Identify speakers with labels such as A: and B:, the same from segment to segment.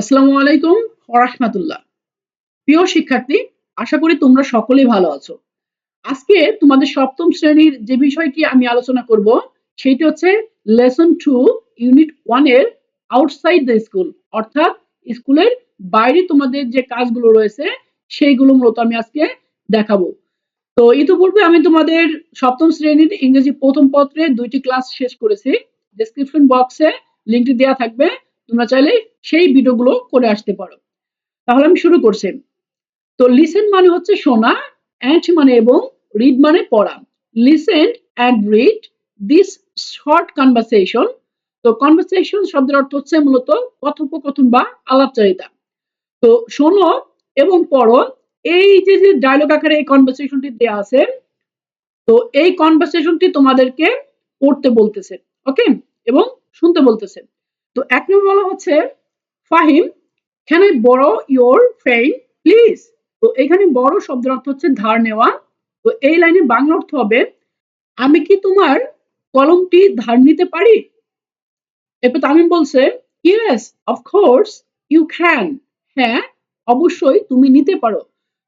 A: আসসালামু আলাইকুম রাহমাতুল্লাহ। প্রিয় শিক্ষার্থী, আশা করি তোমরা সকলেই ভালো আছো। আজকে তোমাদের সপ্তম শ্রেণির যে বিষয়টি আমি আলোচনা করব, সেটি হচ্ছে লেসন টু ইউনিট ওয়ানের আউটসাইড দ্য স্কুল, অর্থাৎ স্কুলের বাইরে তোমাদের যে কাজগুলো রয়েছে, সেইগুলো মূলত আমি আজকে দেখাবো। তো ইতিপূর্বে আমি তোমাদের সপ্তম শ্রেণির ইংরেজি প্রথম পত্রে দুইটি ক্লাস শেষ করেছি। ডেসক্রিপশন বক্সে লিঙ্কটি দেওয়া থাকবে। তোমরা চাইলে সেই ভিডিওগুলো করে আসতে পারো। তাহলে আমি শুরু করছি। তো লিসেন মানে হচ্ছে শোনা অ্যান্ড মানে এবং রিড মানে পড়া। Listen and read this short conversation তো কনভারসেশন শব্দের অর্থ হচ্ছে মূলত কথোপকথন বা আলাপচারিতা। তো শোনো এবং পড়ো। এই যে যে ডায়লগ আকারে এই কনভারসেশনটি দেওয়া আছে, তো এই কনভারসেশনটি তোমাদেরকে পড়তে বলতেছে ওকে এবং শুনতে বলতেছে। তো এক নম্বর বলা হচ্ছে Fahim can I borrow your pen please তো এখানে বড় শব্দের অর্থ হচ্ছে ধার নেওয়া। তো এই লাইনে বাংলা অর্থ হবে, আমি কি তোমার কলমটি ধার নিতে পারি? এরপর তামিম বলছে ইয়েস অফকোর্স ইউ ক্যান হ্যাঁ অবশ্যই তুমি নিতে পারো।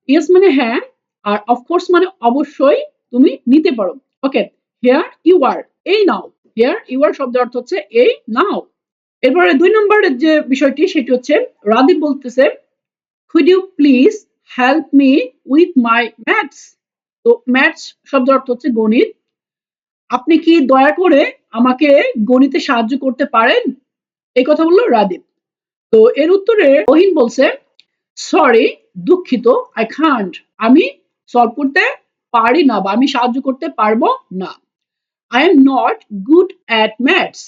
A: ইয়েস মানে হ্যাঁ আর অফকোর্স মানে অবশ্যই তুমি নিতে পারো। ওকে হেয়ার ইউ আর এই নাও। হেয়ার ইউ আর শব্দের অর্থ হচ্ছে, এই নাও। এরপরে দুই নম্বরের যে বিষয়টি, সেটি হচ্ছে, রাদীপ বলতেছে could you please help me with my maths তো ম্যাথস শব্দের অর্থ হচ্ছে গণিত। আপনি কি দয়া করে আমাকে গণিতে সাহায্য করতে পারেন? এই কথা বলল রাদীপ। তো এর উত্তরে ওহিন বলছে সরি দুঃখিত আই খান্ট আমি সলভ করতে পারি না বা আমি সাহায্য করতে পারব না। I am not good at maths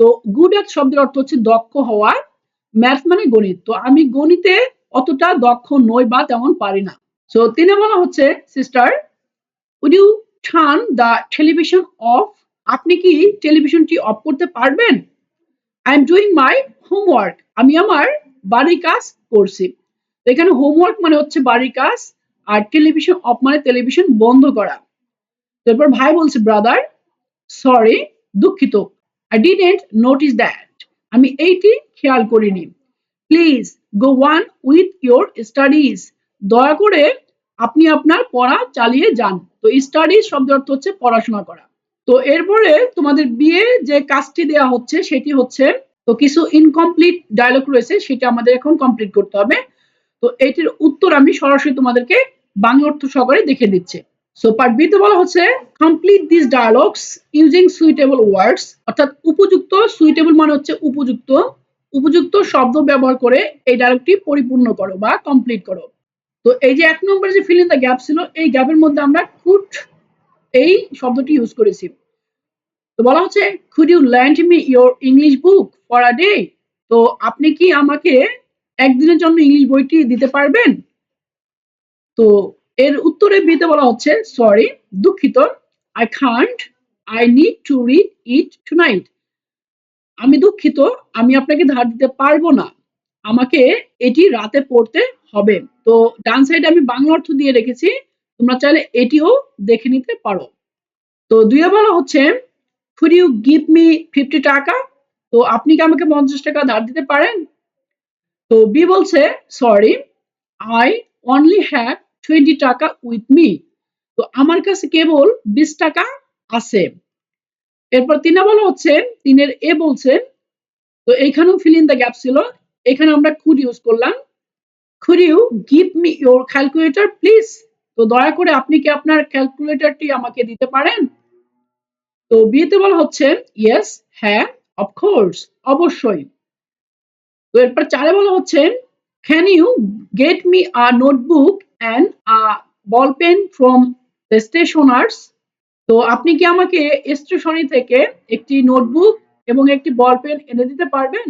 A: তো গুড অ্যাট শব্দের অর্থ হচ্ছে দক্ষ হওয়া ম্যাথ মানে গণিত। তো আমি গণিতে অতটা দক্ষ নই বা তেমন পারি না। সো তিনে বলা হচ্ছে sister would you turn the television off আপনি কি টেলিভিশনটি অফ করতে পারবেন? I am doing my homework আমি আমার বাড়ির কাজ করছি। এখানে হোমওয়ার্ক মানে হচ্ছে বাড়ির কাজ, আর টেলিভিশন অফ মানে টেলিভিশন বন্ধ করা। তারপর ভাই বলছে ব্রাদার সরি দুঃখিত। আই ডিডেন্ট নোটিস দ্যাট আমি এইটি খেয়াল করিনি। Please go on with your studies দয়া করে আপনি আপনার পড়া চালিয়ে যান। তো স্টাডিজ শব্দ অর্থ হচ্ছে পড়াশোনা করা। তো এরপরে তোমাদের বিয়ে যে কাজটি দেওয়া হচ্ছে সেটি হচ্ছে, তো কিছু ইনকমপ্লিট ডায়লগ রয়েছে, সেটা আমাদের এখন কমপ্লিট করতে হবে। তো এইটির উত্তর আমি সরাসরি তোমাদেরকে বাংলা অর্থ সহকারে দেখে দিচ্ছি সো পার্ট বিতে বলা হচ্ছে complete this dialogues using suitable words অর্থাৎ উপযুক্ত সুইটেবল মানে হচ্ছে উপযুক্ত উপযুক্ত শব্দ ব্যবহার করে এই ডায়লগটি পরিপূর্ণ করো বা কমপ্লিট করো। তো এই যে এক নম্বরে যে ফিল ইন দ্য গ্যাপ ছিল, এই গ্যাপের মধ্যে আমরা কুড এই শব্দটি ইউজ করেছি। তো বলা হচ্ছে could you lend me your English book for a day তো আপনি কি আমাকে একদিনের জন্য ইংলিশ বইটি দিতে পারবেন? তো এর উত্তরে বিতে বলা হচ্ছে সরি দুঃখিত I can't I need to read it tonight আমি দুঃখিত, আমি আপনাকে ধার দিতে পারব না। আমাকে এটি রাতে পড়তে হবে। তো ডান সাইডে আমি বাংলা অর্থ দিয়ে রেখেছি, তোমরা চাইলে এটিও দেখে নিতে পারো। তো দুইয়ে বলা হচ্ছে could you give me fifty টাকা? তো আপনি কি আমাকে পঞ্চাশ টাকা ধার দিতে পারেন? তো বি বলছে sorry I only have twenty টাকা উইথ মি তো আমার কাছে কেবল বিশ টাকা আছে। এরপর তিনে বলা হচ্ছে, তিনের এ বলছে তো এইখানেও ফিল দ্য গ্যাপ ছিল। এখানে আমরা খুড ইউজ করলাম। Could you give me your calculator please তো দয়া করে আপনি কি আপনার ক্যালকুলেটরটি আমাকে দিতে পারেন? তো বিয়েতে বলা হচ্ছে ইয়েস হ্যাঁ অফকোর্স অবশ্যই। তো এরপর চারে বলা হচ্ছে can you get me a notebook and a ball pen from the stationers তো আপনি কি আমাকে স্টেশনারি থেকে একটি নোটবুক এবং একটি বল পেন এনে দিতে পারবেন?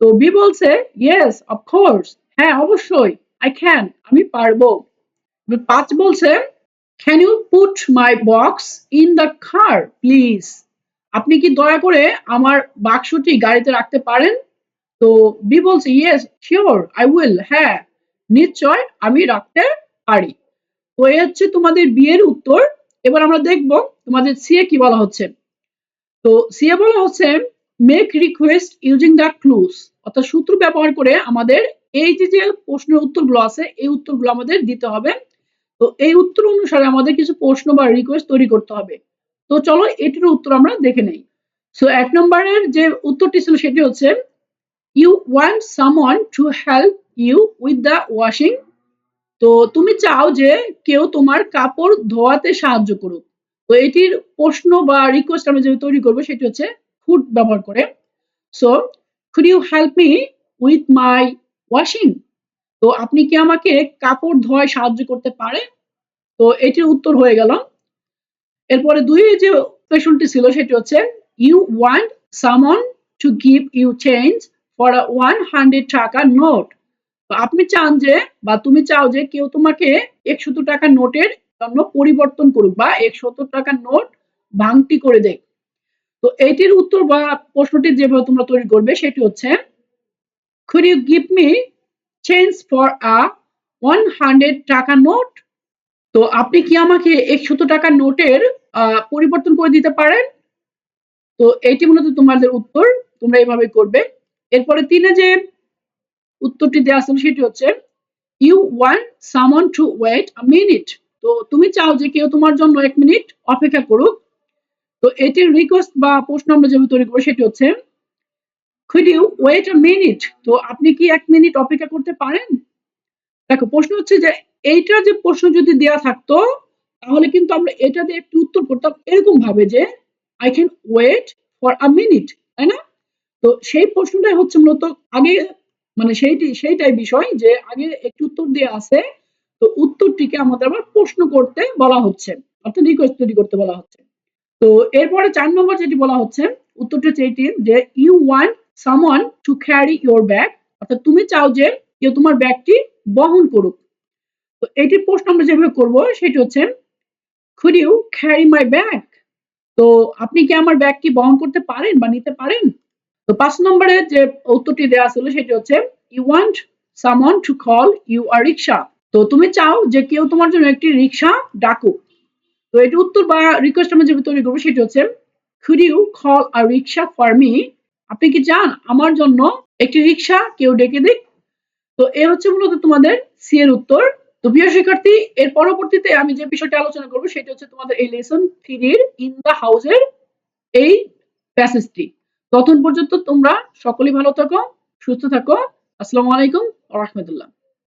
A: তো বি বলছে ইয়েস অফকোর্স হ্যাঁ অবশ্যই। আই ক্যান আমি পারব। পাঁচ বলছে can you put my box in the car please আপনি কি দয়া করে আমার বাক্সটি গাড়িতে রাখতে পারেন? তো বি বলছে ইয়েস শিওর আই উইল হ্যাঁ নিশ্চয় আমি রাখতে পারি। তো এই হচ্ছে তোমাদের বিয়ের উত্তর। এবার আমরা দেখব তোমাদের সিএ কি বলা হচ্ছে। তো সিএ বলা হচ্ছে make request using the clues অর্থাৎ সূত্র ব্যবহার করে আমাদের এই যে যে প্রশ্নের উত্তরগুলো আছে, এই উত্তরগুলো আমাদের দিতে হবে। তো এই উত্তর অনুসারে আমাদের কিছু প্রশ্ন বা রিকোয়েস্ট তৈরি করতে হবে। তো চলো এটির উত্তর আমরা দেখে নেই। সো এক নম্বরের যে উত্তরটি ছিল সেটি হচ্ছে you want someone to help you with the washing তো তুমি চাও যে কেউ তোমার কাপড় ধোয়াতে সাহায্য করুক। তো এটির প্রশ্ন বা রিকোয়েস্ট আমরা যে তৈরি করব, সেটি হচ্ছে ফুড ব্যবহার করে। So could you help me with my washing তো আপনি কি আমাকে কাপড় ধোয়ায় সাহায্য করতে পারে? তো এটির উত্তর হয়ে গেল। এরপরে দুই যে কোয়েশনটি ছিল, সেটি হচ্ছে you want someone to give you change for one hundred টাকা নোট তো আপনি চান যে বা তুমি চাও যে কেউ তোমাকে একশত টাকা নোটের জন্য পরিবর্তন করুক বা একশত টাকার নোট ভাঙটি করে দেখ তো এইটির উত্তর বা প্রশ্নটি যেভাবে তোমরা তৈরি করবে সেটি হচ্ছে, could you give me change for a 100 টাকা নোট তো আপনি কি আমাকে একশত টাকা নোটের পরিবর্তন করে দিতে পারেন? তো এইটি মূলত তোমাদের উত্তর, তোমরা এইভাবে করবে। এরপরে তিনে যে উত্তরটি দেওয়া আছে সেটি হচ্ছে you want someone to wait a minute তো তুমি চাও যে কেউ তোমার জন্য এক মিনিট অপেক্ষা করুক। তো এটির রিকোয়েস্ট বা প্রশ্ন আমরা যেভাবে তৈরি করব সেটি হচ্ছে, could you wait a minute? তো আপনি কি এক মিনিট অপেক্ষা করতে পারেন? দেখো, প্রশ্ন হচ্ছে যে এইটা যে প্রশ্ন যদি দেয়া থাকতো, তাহলে কিন্তু আমরা এটা দিয়ে একটু উত্তর করতাম এরকম ভাবে যে I can wait for a minute তাই না? তো সেই প্রশ্নটাই হচ্ছে মূলত আগে মানে সেইটি, সেইটাই বিষয় যে আগে একটু উত্তর দেওয়া আছে, তো উত্তরটিকে আমাদের আবার প্রশ্ন করতে বলা হচ্ছে, অর্থাৎ রিকোয়েস্ট তৈরি করতে বলা হচ্ছে। তো এরপরে চার নম্বর যেটি বলা হচ্ছে, উত্তরটি হচ্ছে যে you want someone to carry your bag অর্থাৎ তুমি চাও যে কেউ তোমার ব্যাগটি বহন করুক। তো এটির প্রশ্ন আমরা যেভাবে করব, সেটি হচ্ছে could you carry my bag তো আপনি কি আমার ব্যাগটি বহন করতে পারেন বা নিতে পারেন? তো পাঁচ নম্বরে যে উত্তরটি দেওয়া ছিল সেটি হচ্ছে you want someone to call you a rickshaw তো তুমি চাও যে কেউ তোমার জন্য একটি রিক্সা ডাকুক। তো এটি উত্তর বা রিকোয়েস্ট আমরা যেভাবে তৈরি করব সেটি হচ্ছে could you call a rickshaw for me আপনি কি চান আমার জন্য একটি রিক্সা কেউ ডেকে দিক? তো এ হচ্ছে মূলত তোমাদের সি এর উত্তর। তো প্রিয় শিক্ষার্থী, এর পরবর্তীতে আমি যে বিষয়টি আলোচনা করব সেটা হচ্ছে তোমাদের এই লেসন থ্রির ইন দা হাউসের এই প্যাসেজটি ততক্ষণ পর্যন্ত তোমরা সকলেই ভালো থাকো সুস্থ থাকো। আসসালামু আলাইকুম রহমতুল্লাহ।